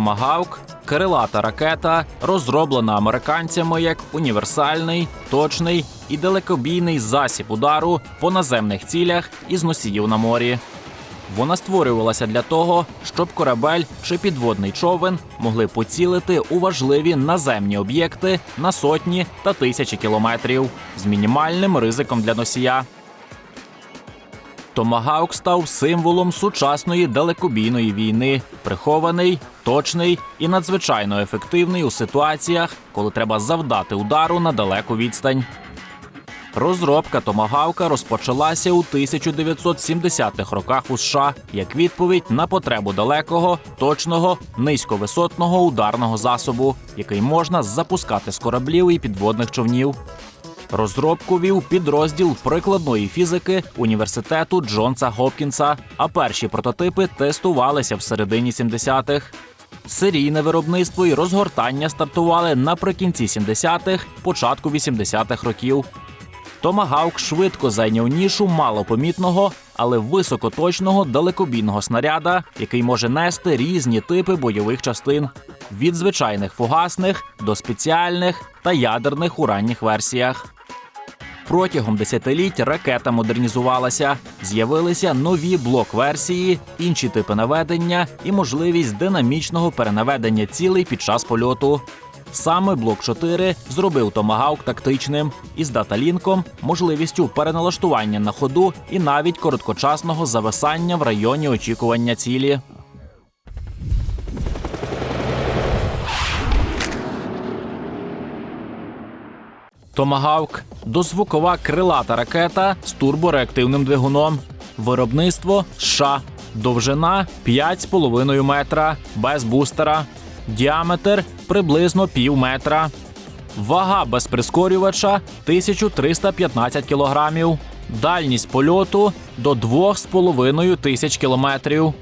Томагавк крилата ракета, розроблена американцями як універсальний, точний і далекобійний засіб удару по наземних цілях із носіїв на морі. Вона створювалася для того, щоб корабель чи підводний човен могли поцілити у важливі наземні об'єкти на сотні та тисячі кілометрів з мінімальним ризиком для носія. Томагавк став символом сучасної далекобійної війни, прихований, точний і надзвичайно ефективний у ситуаціях, коли треба завдати удару на далеку відстань. Розробка томагавка розпочалася у 1970-х роках у США як відповідь на потребу далекого, точного, низьковисотного ударного засобу, який можна запускати з кораблів і підводних човнів. Розробку вів підрозділ прикладної фізики університету Джонса Гопкінса, а перші прототипи тестувалися в середині 70-х. Серійне виробництво і розгортання стартували наприкінці 70-х, початку 80-х років. Томагавк швидко зайняв нішу малопомітного, але високоточного далекобійного снаряда, який може нести різні типи бойових частин від звичайних фугасних до спеціальних та ядерних у ранніх версіях. Протягом десятиліть ракета модернізувалася, з'явилися нові блок-версії, інші типи наведення і можливість динамічного перенаведення цілей під час польоту. Саме блок 4 зробив томагавк тактичним із даталінком, можливістю переналаштування на ходу і навіть короткочасного зависання в районі очікування цілі. Томагавк дозвукова крилата ракета з турбореактивним двигуном. Виробництво США. Довжина 5,5 метра без бустера. Діаметр приблизно пів метра. Вага без прискорювача 1315 кілограмів. Дальність польоту до 2,5 тисяч кілометрів.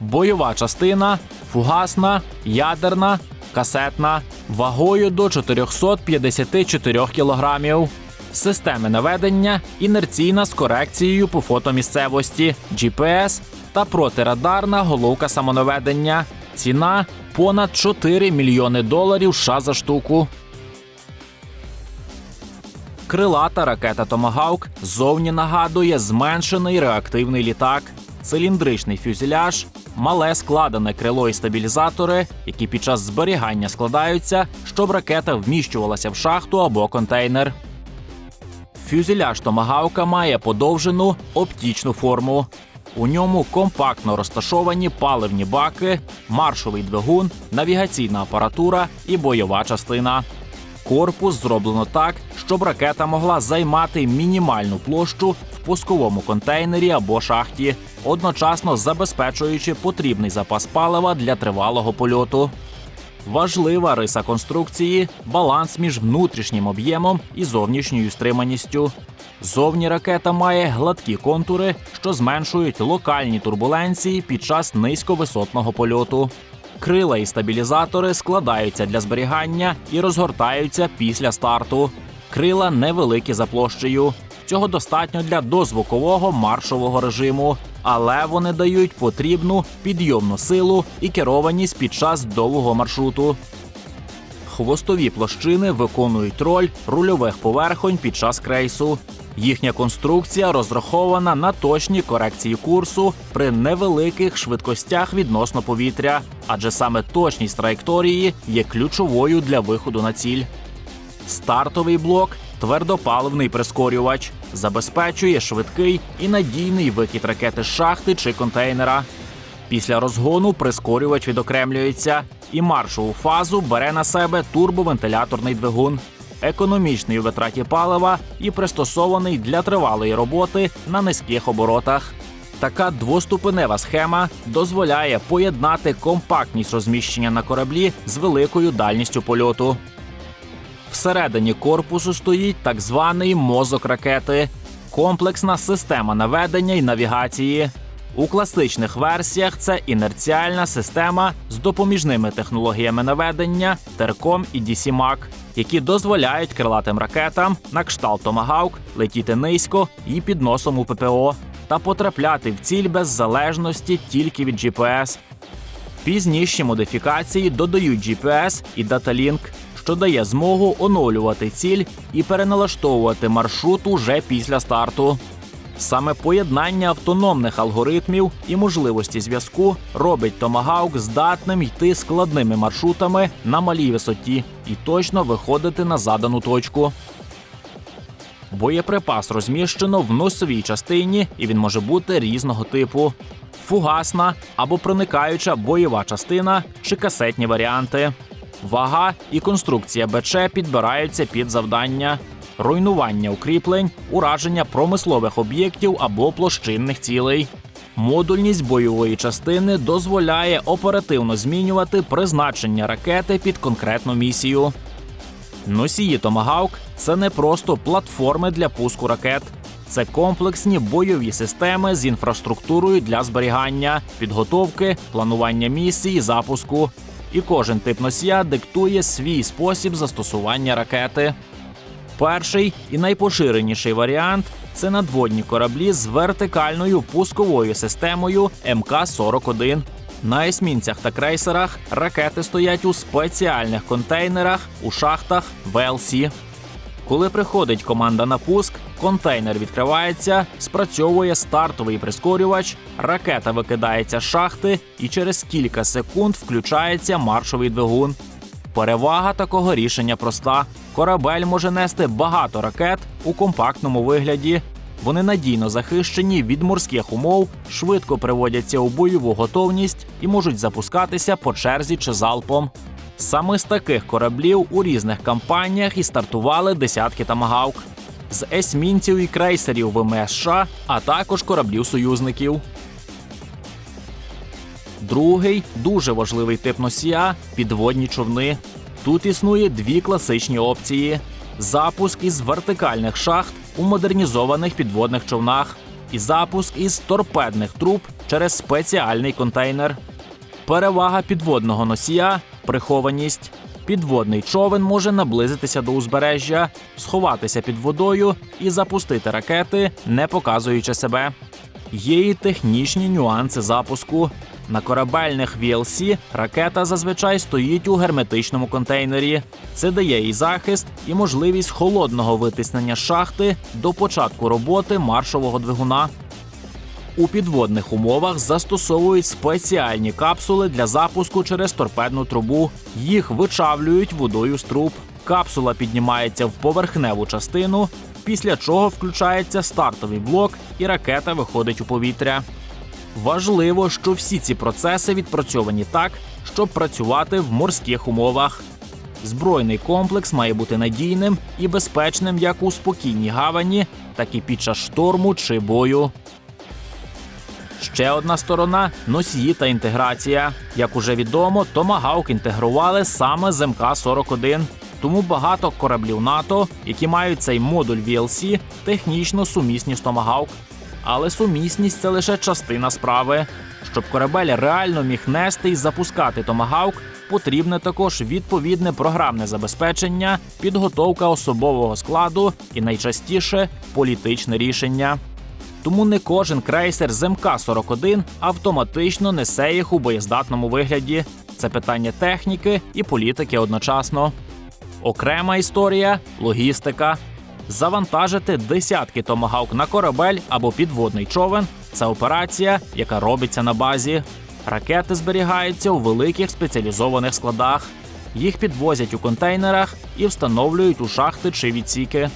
Бойова частина фугасна, ядерна, касетна, вагою до 454 кілограмів. Системи наведення інерційна з корекцією по фотомісцевості, GPS та протирадарна головка самонаведення. Ціна понад 4 мільйони доларів США за штуку. Крилата ракета Томагавк зовні нагадує зменшений реактивний літак, циліндричний фюзеляж, мале складене крило і стабілізатори, які під час зберігання складаються, щоб ракета вміщувалася в шахту або контейнер. Фюзеляж Томагавка має подовжену оптічну форму. У ньому компактно розташовані паливні баки, маршовий двигун, навігаційна апаратура і бойова частина. Корпус зроблено так, щоб ракета могла займати мінімальну площу пусковому контейнері або шахті, одночасно забезпечуючи потрібний запас палива для тривалого польоту. Важлива риса конструкції баланс між внутрішнім об'ємом і зовнішньою стриманістю. Зовні ракета має гладкі контури, що зменшують локальні турбуленції під час низьковисотного польоту. Крила і стабілізатори складаються для зберігання і розгортаються після старту. Крила невеликі за площею. Цього достатньо для дозвукового маршового режиму, але вони дають потрібну підйомну силу і керованість під час довгого маршруту. Хвостові площини виконують роль рульових поверхонь під час крейсу. Їхня конструкція розрахована на точні корекції курсу при невеликих швидкостях відносно повітря, адже саме точність траєкторії є ключовою для виходу на ціль. Стартовий блок твердопаливний прискорювач забезпечує швидкий і надійний вихід ракети з шахти чи контейнера. Після розгону прискорювач відокремлюється і маршову фазу бере на себе турбовентиляторний двигун, економічний у витраті палива і пристосований для тривалої роботи на низьких оборотах. Така двоступенева схема дозволяє поєднати компактність розміщення на кораблі з великою дальністю польоту. Всередині корпусу стоїть так званий мозок ракети комплексна система наведення і навігації. У класичних версіях це інерціальна система з допоміжними технологіями наведення Терком і DCMAC, які дозволяють крилатим ракетам на кшталт Томагавк летіти низько і під носом у ППО та потрапляти в ціль без залежності тільки від GPS. Пізніші модифікації додають GPS і даталінк, що дає змогу оновлювати ціль і переналаштовувати маршрут уже після старту. Саме поєднання автономних алгоритмів і можливості зв'язку робить Томагавк здатним йти складними маршрутами на малій висоті і точно виходити на задану точку. Боєприпас розміщено в носовій частині, і він може бути різного типу: фугасна або проникаюча бойова частина чи касетні варіанти. Вага і конструкція БЧ підбираються під завдання. Руйнування укріплень, ураження промислових об'єктів або площинних цілей. Модульність бойової частини дозволяє оперативно змінювати призначення ракети під конкретну місію. Носії Томагавк це не просто платформи для пуску ракет. Це комплексні бойові системи з інфраструктурою для зберігання, підготовки, планування місії, запуску. І кожен тип носія диктує свій спосіб застосування ракети. Перший і найпоширеніший варіант це надводні кораблі з вертикальною пусковою системою МК-41. На есмінцях та крейсерах ракети стоять у спеціальних контейнерах у шахтах ВЛС. Коли приходить команда на пуск, контейнер відкривається, спрацьовує стартовий прискорювач, ракета викидається з шахти і через кілька секунд включається маршовий двигун. Перевага такого рішення проста: корабель може нести багато ракет у компактному вигляді. Вони надійно захищені від морських умов, швидко приводяться у бойову готовність і можуть запускатися по черзі чи залпом. Саме з таких кораблів у різних кампаніях і стартували десятки тамагавк з есмінців і крейсерів ВМС США, а також кораблів союзників. Другий дуже важливий тип носія підводні човни. Тут існує дві класичні опції: запуск із вертикальних шахт у модернізованих підводних човнах і запуск із торпедних труб через спеціальний контейнер. Перевага підводного носія прихованість. Підводний човен може наблизитися до узбережжя, сховатися під водою і запустити ракети, не показуючи себе. Є і технічні нюанси запуску. На корабельних VLC ракета зазвичай стоїть у герметичному контейнері. Це дає їй захист і можливість холодного витиснення шахти до початку роботи маршового двигуна. У підводних умовах застосовують спеціальні капсули для запуску через торпедну трубу. Їх вичавлюють водою з труб. Капсула піднімається в поверхневу частину, після чого включається стартовий блок, і ракета виходить у повітря. Важливо, що всі ці процеси відпрацьовані так, щоб працювати в морських умовах. Збройний комплекс має бути надійним і безпечним як у спокійній гавані, так і під час шторму чи бою. Ще одна сторона носії та інтеграція. Як уже відомо, Томагавк інтегрували саме з МК-41. Тому багато кораблів НАТО, які мають цей модуль VLC, технічно сумісні з Томагавк. Але сумісність це лише частина справи. Щоб корабель реально міг нести і запускати Томагавк, потрібне також відповідне програмне забезпечення, підготовка особового складу і найчастіше політичне рішення. Тому не кожен крейсер з МК-41 автоматично несе їх у боєздатному вигляді. Це питання техніки і політики одночасно. Окрема історія логістика. Завантажити десятки томагавк на корабель або підводний човен це операція, яка робиться на базі. Ракети зберігаються у великих спеціалізованих складах. Їх підвозять у контейнерах і встановлюють у шахти чи відсіки.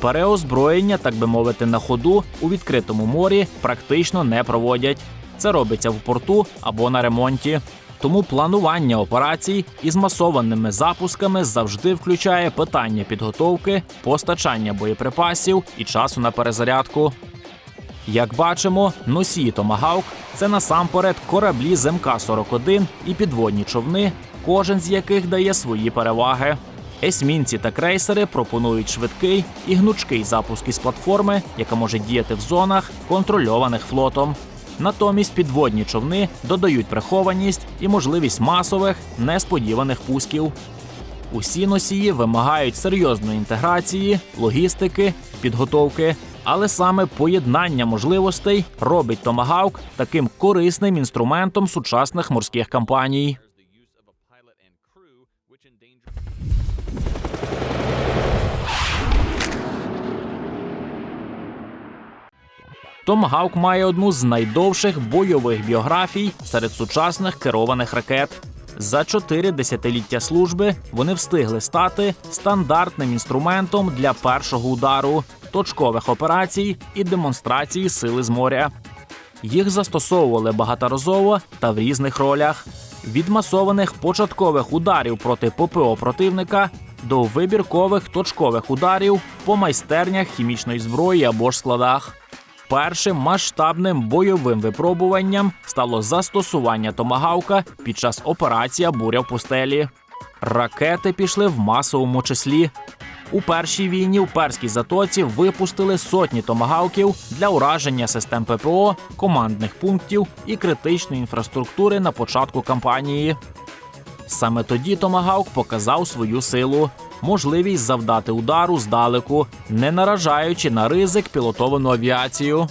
Переозброєння, так би мовити, на ходу у відкритому морі практично не проводять. Це робиться в порту або на ремонті. Тому планування операцій із масованими запусками завжди включає питання підготовки, постачання боєприпасів і часу на перезарядку. Як бачимо, носії Томагавк це насамперед кораблі з МК-41 і підводні човни, кожен з яких дає свої переваги. Есмінці та крейсери пропонують швидкий і гнучкий запуск із платформи, яка може діяти в зонах, контрольованих флотом. Натомість підводні човни додають прихованість і можливість масових несподіваних пусків. Усі носії вимагають серйозної інтеграції, логістики, підготовки. Але саме поєднання можливостей робить Томагавк таким корисним інструментом сучасних морських кампаній. Томагавк має одну з найдовших бойових біографій серед сучасних керованих ракет. За чотири десятиліття служби вони встигли стати стандартним інструментом для першого удару, точкових операцій і демонстрації сили з моря. Їх застосовували багаторазово та в різних ролях від масованих початкових ударів проти ППО противника до вибіркових точкових ударів по майстернях хімічної зброї або ж складах. Першим масштабним бойовим випробуванням стало застосування томагавка під час операції Буря в пустелі. Ракети пішли в масовому числі. У першій війні в перській затоці випустили сотні томагавків для ураження систем ППО, командних пунктів і критичної інфраструктури на початку кампанії. Саме тоді Томагавк показав свою силу, можливість завдати удару здалеку, не наражаючи на ризик пілотовану авіацію.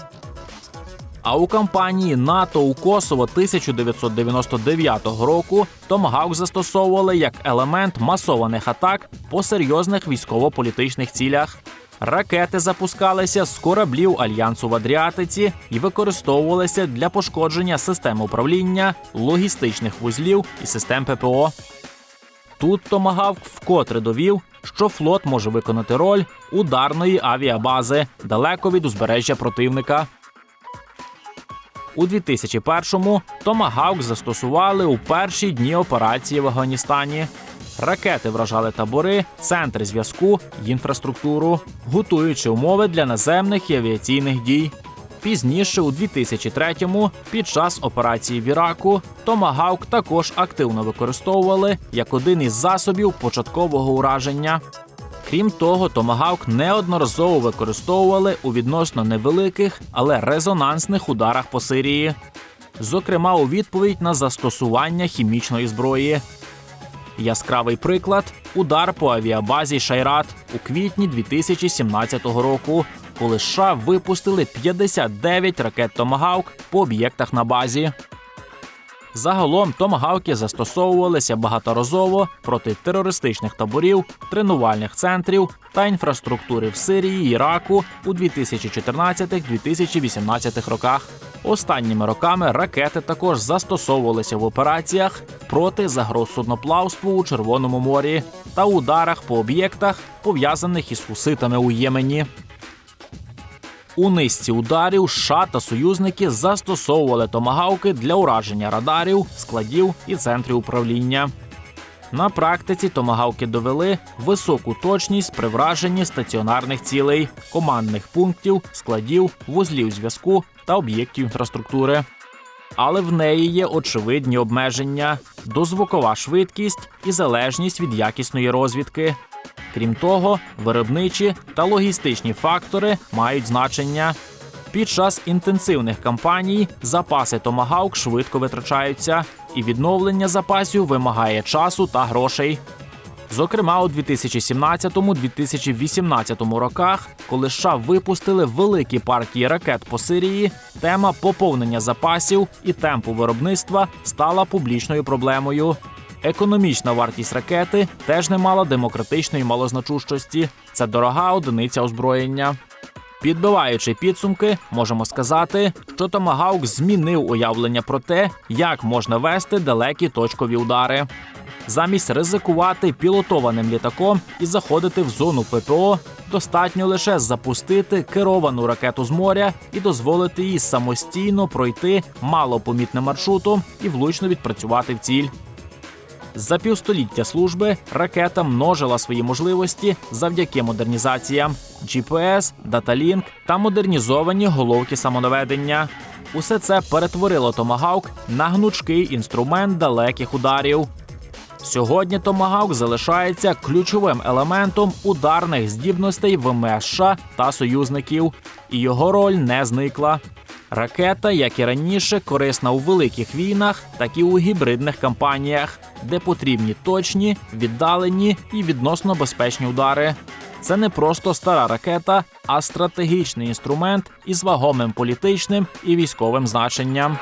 А у кампанії НАТО у Косово 1999 року Томагавк застосовували як елемент масованих атак по серйозних військово-політичних цілях. Ракети запускалися з кораблів альянсу в Адріатиці і використовувалися для пошкодження систем управління, логістичних вузлів і систем ППО. Тут Томагавк вкотре довів, що флот може виконати роль ударної авіабази далеко від узбережжя противника. У 2001-му Томагавк застосували у перші дні операції в Афганістані. Ракети вражали табори, центри зв'язку інфраструктуру, готуючи умови для наземних і авіаційних дій. Пізніше, у 2003-му, під час операції в Іраку, Томагавк також активно використовували як один із засобів початкового ураження. Крім того, Томагавк неодноразово використовували у відносно невеликих, але резонансних ударах по Сирії, зокрема у відповідь на застосування хімічної зброї. Яскравий приклад удар по авіабазі Шайрат у квітні 2017 року, коли США випустили 59 ракет Томагавк по об'єктах на базі. Загалом томагавки застосовувалися багаторазово проти терористичних таборів, тренувальних центрів та інфраструктури в Сирії, Іраку у 2014-2018 роках. Останніми роками ракети також застосовувалися в операціях проти загроз судноплавству у Червоному морі та ударах по об'єктах, пов'язаних із хуситами у Ємені. У низці ударів США та союзники застосовували томагавки для ураження радарів, складів і центрів управління. На практиці томагавки довели високу точність при враженні стаціонарних цілей, командних пунктів, складів, вузлів зв'язку та об'єктів інфраструктури. Але в неї є очевидні обмеження: дозвукова швидкість і залежність від якісної розвідки. Крім того, виробничі та логістичні фактори мають значення. Під час інтенсивних кампаній запаси Томагавк швидко витрачаються, і відновлення запасів вимагає часу та грошей. Зокрема, у 2017-2018 роках, коли США випустили великі партії ракет по Сирії, тема поповнення запасів і темпу виробництва стала публічною проблемою. Економічна вартість ракети теж не мала демократичної малозначущості. Це дорога одиниця озброєння. Підбиваючи підсумки, можемо сказати, що Томагавк змінив уявлення про те, як можна вести далекі точкові удари. Замість ризикувати пілотованим літаком і заходити в зону ППО, достатньо лише запустити керовану ракету з моря і дозволити їй самостійно пройти малопомітним маршрутом і влучно відпрацювати в ціль. За півстоліття служби ракета множила свої можливості завдяки модернізаціям GPS, Datalink та модернізовані головки самонаведення. Усе це перетворило Томагавк на гнучкий інструмент далеких ударів. Сьогодні Томагавк залишається ключовим елементом ударних здібностей ВМС США та союзників, і його роль не зникла. Ракета, як і раніше, корисна у великих війнах, так і у гібридних кампаніях, де потрібні точні, віддалені і відносно безпечні удари. Це не просто стара ракета, а стратегічний інструмент із вагомим політичним і військовим значенням.